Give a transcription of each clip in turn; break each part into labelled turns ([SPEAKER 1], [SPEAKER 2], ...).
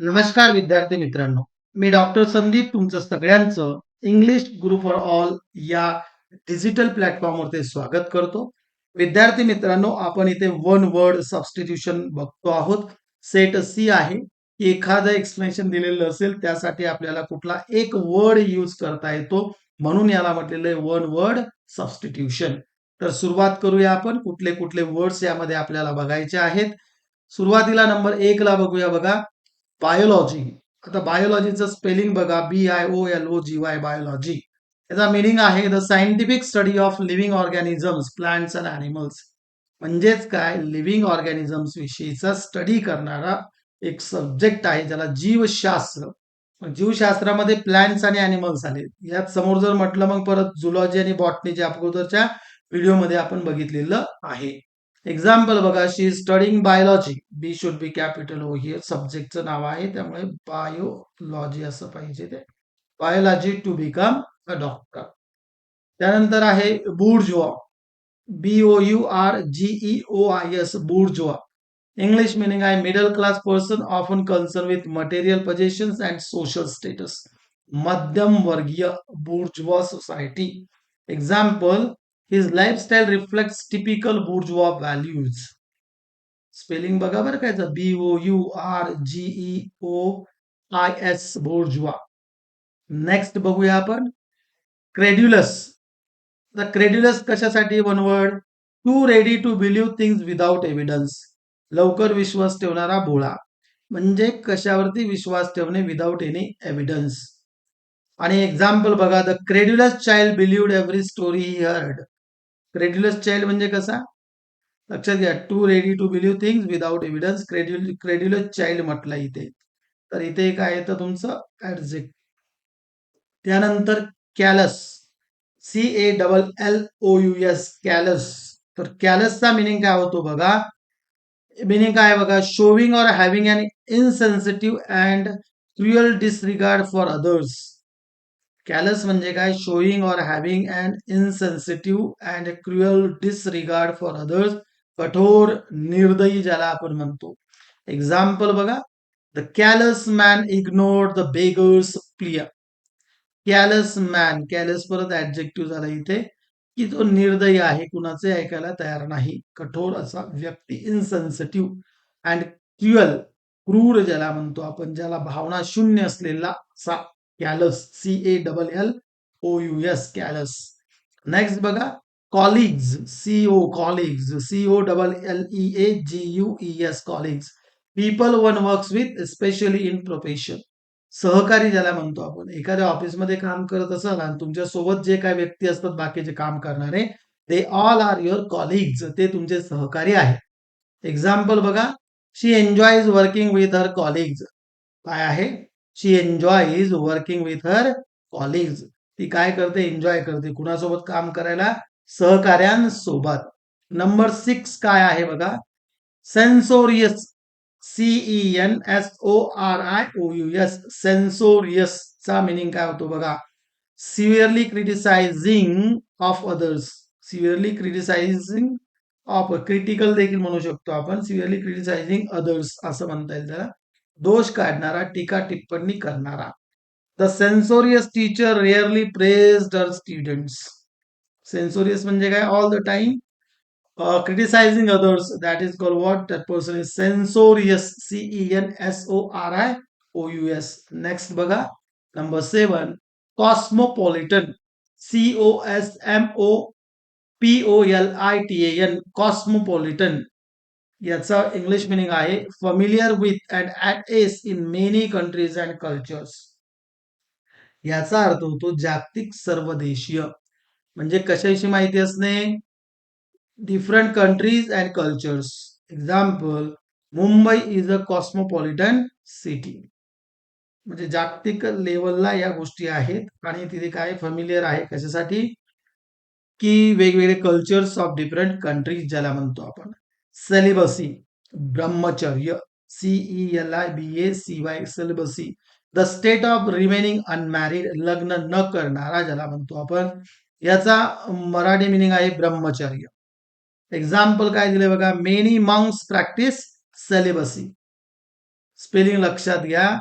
[SPEAKER 1] नमस्कार विद्यार्थी मित्रांनो. मी डॉक्टर संदीप तुमचं सगळ्यांचं इंग्लिश ग्रुप फॉर ऑल या डिजिटल प्लॅटफॉर्मवरती स्वागत करतो. विद्यार्थी मित्रांनो आपण इथे वन वर्ड सबस्टिट्यूशन बघतो आहोत. सेट सी आहे. एखादं एक्सप्लेनेशन दिलेलं असेल त्यासाठी आपल्याला कुठला एक वर्ड यूज करता येतो म्हणून याला म्हटलेलं आहे वन वर्ड सबस्टिट्यूशन तर सुरुवात करूया आपण. कुठले कुठले वर्ड्स यामध्ये आपल्याला बघायचे आहेत. सुरुवातीला नंबर एक ला बघूया बघा. बायोलॉजी आता बायोलॉजीचं स्पेलिंग बघा B I O L O G Y biology याचा मिनिंग आहे the scientific study of living organisms plants and animals म्हणजेच काय? लिव्हिंग ऑर्गॅनिझम्स विषयीचा स्टडी करणारा एक सब्जेक्ट आहे ज्याला जीवशास्त्र. जीवशास्त्रामध्ये प्लांट्स आणि अॅनिमल्स आले यात समोर जर म्हटलं मग परत झुलॉजी आणि बॉटनीच्या अगोदरच्या व्हिडिओमध्ये आपण बघितलेलं आहे. एक्झाम्पल बघा she studying biology B should be capital O here सब्जेक्टचं नाव आहे त्यामुळे बायोलॉजी असं पाहिजे ते. Biology to become a doctor त्यानंतर आहे bourgeois B O U R G E O I S bourgeois English meaning आहे middle class person often concern with material possessions and social status मध्यम वर्गीय bourgeois society example his lifestyle reflects typical bourgeois values spelling बघा बरं काय B O U R G E O I S bourgeois next बघूया आपण. Credulous the credulous कशासाठी one word too ready to believe things without evidence लवकर विश्वास ठेवणारा भोळा. म्हणजे कशावरती विश्वास ठेवणे विदाउट एनी एव्हिडन्स आणि एक्झाम्पल बघा. The credulous child believed every story he heard credulous child म्हणजे कसा? लक्षात घ्या too ready to believe things without evidence credul credulous child म्हटलं इथे. तर इथे काय येतं तुमचं ऍडजेक्ट त्यानंतर callous C A double L O U S callous तर कॅलसचा मिनिंग काय होतो बघा? मिनिंग काय बघा? Showing or having an insensitive and cruel disregard for others callous म्हणजे काय? Showing or having and insensitive and cruel disregard for others कठोर निर्दयी ज्याला आपण म्हणतो. एक्झाम्पल बघा. The callous man ignore the beggar's plea callous man callous परत adjective झाला इथे. की तो निर्दयी आहे कुणाचे ऐकायला तयार नाही. कठोर असा व्यक्ती इनसेन्सिटिव्ह अँड क्युअल क्रूर ज्याला म्हणतो आपण ज्याला भावना शून्य असलेला असा callous C A double L O U S callous next बघा colleagues C O colleagues C O double L E A G U E S colleagues people one works with specially in profession सहकारी ज्याला म्हणतो आपण. एखाद्या ऑफिसमध्ये काम करत असाल आणि तुमच्यासोबत जे काही व्यक्ती असतात बाकीचे काम करणारे they all are your colleagues ते तुमचे सहकारी आहेत. एक्झाम्पल बघा she enjoys working with her colleagues काय आहे? She is working with her colleagues ती काय करते? एन्जॉय करते. कुणासोबत काम करायला? सहकार्यांसोबत नंबर सिक्स काय आहे बघा? Censorious C E N S O R I O U S censorious चा मिनिंग काय होतो बघा? Severely criticising of others severely criticising of critical देखील म्हणू शकतो आपण. सिव्हिअरली क्रिटिसायझिंग अदर्स असं म्हणता येईल त्याला. दोष काढणारा टीका टिप्पणी करणारा. The censorious teacher rarely praised her students censorious म्हणजे काय? All the time criticising others that is call what that person is censorious C E N S O R I O U S next बघा. Number seven cosmopolitan C O S M O P O L I T N cosmopolitan याचा English meaning आहे familiar with and at ease in many countries and cultures याचा अर्थ होतो जागतिक सर्वदेशीय. म्हणजे कशाविषयी माहिती असणे? Different countries and cultures example Mumbai is a cosmopolitan city म्हणजे जागतिक लेवलला या गोष्टी आहेत आणि तिथे काय फॅमिलियर आहे कशासाठी? की वेगवेगळे कल्चर्स ऑफ डिफरंट कंट्रीज ज्याला म्हणतो आपण. सेलिबसी ब्रह्मचर्य C E L I B A C Y celibacy. The state of remaining unmarried लग्न न करणारा ज्याला म्हणतो आपण याचा मराठी मिनिंग आहे ब्रह्मचर्य. एक्झाम्पल काय दिले बघा? Many monks practise celibacy spelling लक्षात घ्या.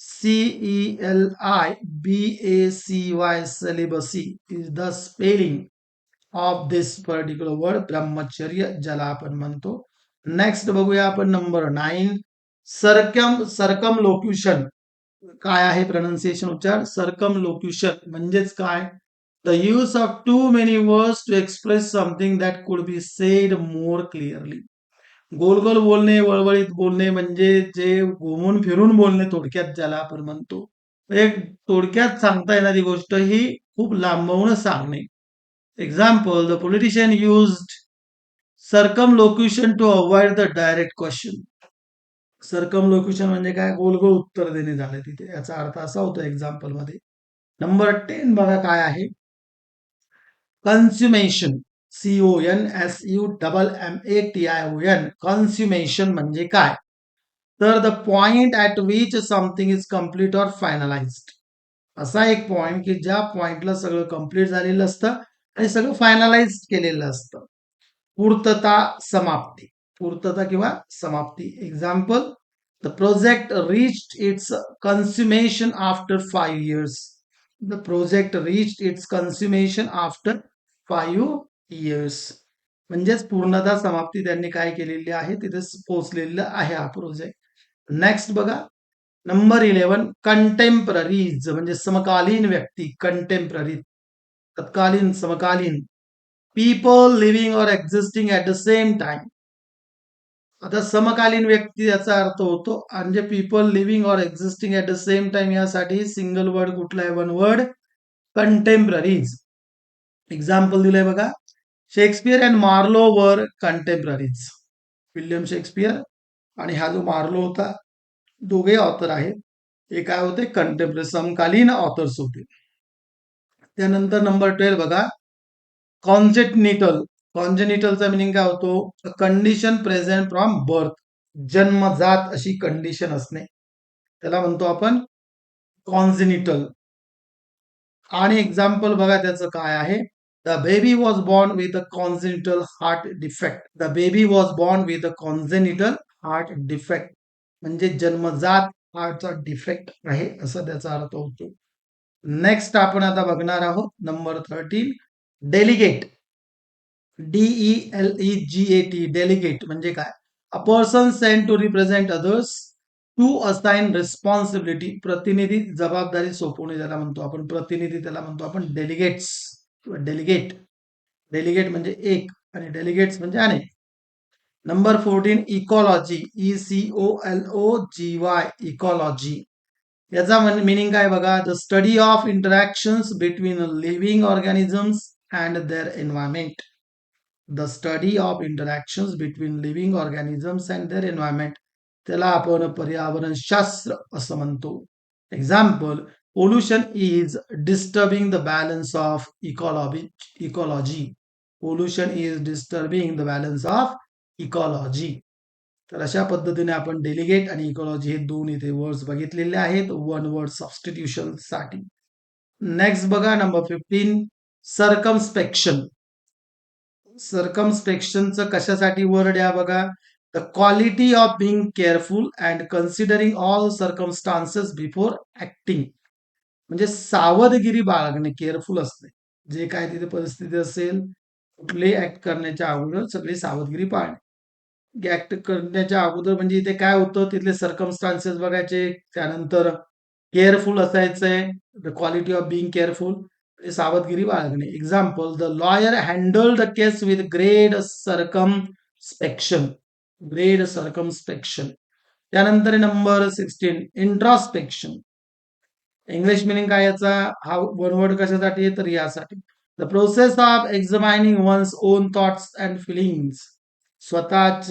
[SPEAKER 1] C E L I B A C Y celibacy is the spelling of this particular word ब्रह्मचर्य ज्याला आपण म्हणतो नेक्स्ट बघूया आपण नंबर नाईन सरकम सरकम लोक्युशन काय आहे प्रनाऊन्सिएशन उच्चार? सरकम लोक्युशन म्हणजेच काय? The use of too many words to express something that could be said more clearly गोल गोल बोलणे वळवळीत बोलणे म्हणजे जे घुमून फिरून बोलणे थोडक्यात ज्याला आपण म्हणतो एक थोडक्यात सांगता येणारी गोष्ट ही खूप लांबवून सांगणे. Example the politician used circumlocution to to the the direct question म्हणजे काय? गोल गोल उत्तर देणे झाले तिथे. याचा अर्थ असा होतो एक्झाम्पलमध्ये. नंबर टेन बघा काय आहे. Consummation C O N S U double M A T I O N consummation म्हणजे काय? तर the point at which something is complete or finalised असा एक पॉइंट की ज्या पॉइंटला सगळं कंप्लीट झालेलं असतं आणि सगळं फायनलाइज केलेलं असतं. पूर्तता समाप्ती. पूर्तता किंवा समाप्ती. Example the project reach its consummation after five years the project reach its consummation after five years म्हणजेच पूर्णता समाप्ती त्यांनी काय केलेली आहे? तिथे पोहोचलेलं आहे हा प्रोजेक्ट नेक्स्ट बघा. नंबर इलेव्हन कंटेम्पररीज म्हणजे समकालीन व्यक्ती कंटेम्पररी तत्कालीन समकालीन people living or existing at the same time आता समकालीन व्यक्ती याचा अर्थ होतो म्हणजे people living or existing at the same time यासाठी सिंगल वर्ड कुठला आहे? वन वर्ड कंटेम्पररीज एक्झाम्पल दिलंय बघा. Shakespeare and Marlowe were contemporaries William Shakespeare आणि हा जो मार्लो होता दोघे ऑथर आहेत. हे काय होते? कंटेम्पररी समकालीन ऑथर्स होते. त्यानंतर नंबर ट्वेल्व बघा. कॉन्जेटनिटल कॉन्जेनिटलचा मिनिंग काय होतो? कंडिशन प्रेझेंट फ्रॉम बर्थ जन्मजात अशी कंडिशन असणे. त्याला म्हणतो आपण कॉन्झिनिटल आणि एक्झाम्पल बघा त्याचं काय आहे. The baby was born with a congenital heart defect the baby was born with a congenital heart defect म्हणजे जन्मजात हार्टचा डिफेक्ट आहे असं त्याचा अर्थ होतो. नेक्स्ट आपण आता बघणार आहोत number thirteen delegate D E L E G A T delegate म्हणजे काय? A person send to represent others to assign responsibility प्रतिनिधी जबाबदारी सोपवणे ज्याला म्हणतो आपण. प्रतिनिधी त्याला म्हणतो आपण डेलिगेट्स किंवा डेलिगेट डेलिगेट म्हणजे एक आणि डेलिगेट्स म्हणजे अनेक. Number fourteen ecology E C O L O G Y ecology याचा मिनिंग काय बघा the study of interactions between living organisms and their environment the study of interactions between living organisms and their environment त्याला आपण पर्यावरण शास्त्र असं म्हणतो. Example pollution is disturbing the balance of ecology ecology pollution is disturbing the balance of ecology तर अशा पद्धतीने आपण डेलिगेट आणि इकॉलॉजी हे दोन इथे वर्ड्स बघितलेले आहेत. वन वर्ड सबस्टिट्युशनसाठी. नेक्स्ट बघा नंबर फिफ्टीन सरकमस्पेक्शन सरकमस्पेक्शनचं कशासाठी वर्ड या बघा? The quality of being careful and considering all circumstances before acting म्हणजे सावधगिरी बाळगणे केअरफुल असणे. जे काय तिथे परिस्थिती असेल कुठले ऍक्ट करण्याच्या अगोदर सगळी सावधगिरी पाळणे. ऍक्ट करण्याच्या अगोदर म्हणजे इथे काय होतं तिथले सर्कमस्टान्सेस बघायचे त्यानंतर careful असायचंय the quality of being careful सावधगिरी बाळगणे. Example the lawyer handle the case with great circumspection great circumspection त्यानंतर number sixteen introspection English meaning काय याचा? हा वनवर्ड कशासाठी? तर यासाठी. The process of examining one's own thoughts and feelings स्वतःच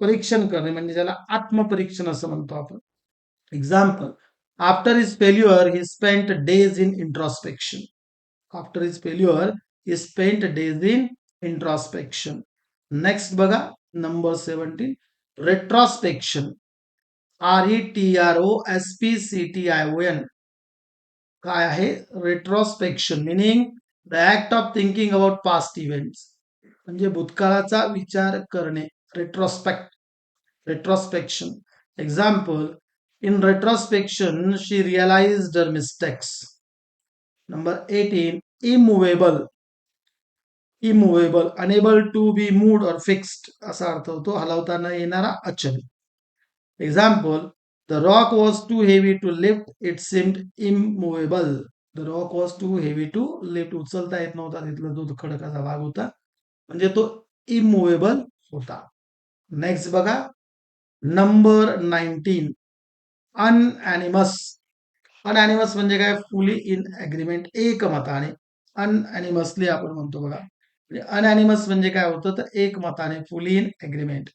[SPEAKER 1] परीक्षण करणे म्हणजे ज्याला आत्मपरीक्षण असं म्हणतो आपण. Example after his failure he spent days in introspection after his failure he spent days in introspection next बघा number seventeen retrospection R E T R O S P C T I O N काय आहे? Retrospection meaning the act of thinking about past events म्हणजे भूतकाळाचा विचार करणे retrospect retrospection example in retrospection she realise mistakes number eighteen immovable immovable unable to be moved or fixed असा अर्थ होतो हलवताना येणारा अचल. Example the rock was too heavy to lift it seemed immovable the rock was too heavy to lift उचलता येत नव्हता तिथला जो खडकाचा भाग होता. म्हणजे तो इमुवेबल होता. नेक्स्ट बघा. नंबर नाईन्टीन अनॲनिमस अनॲनिमस म्हणजे काय? फुली इन अग्रीमेंट एकमताने. अनॲनिमसली आपण म्हणतो बघा. म्हणजे अनॲनिमस म्हणजे काय होतं? तर एक मताने fully in agreement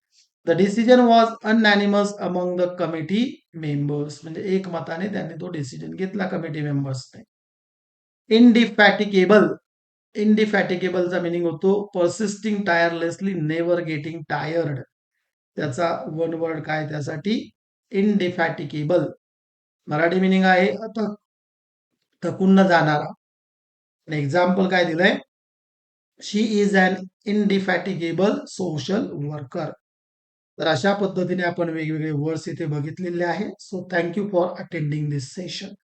[SPEAKER 1] the decision was unanimous among the committee members म्हणजे एक मताने त्यांनी तो डिसिजन घेतला कमिटी मेंबर्सने इनडिफॅटिकेबल इनडिफॅटिकेबलचा मिनिंग होतो persisting tirelessly never getting tired त्याचा वन वर्ड काय त्यासाठी इनडिफॅटिकेबल मराठी मिनिंग आहे आता थकून न जाणारा. एक्झाम्पल काय दिलंय? She is an indefatigable social worker तर अशा पद्धतीने आपण वेगवेगळे वर्ड्स इथे बघितलेले आहे. So thank you for attending this session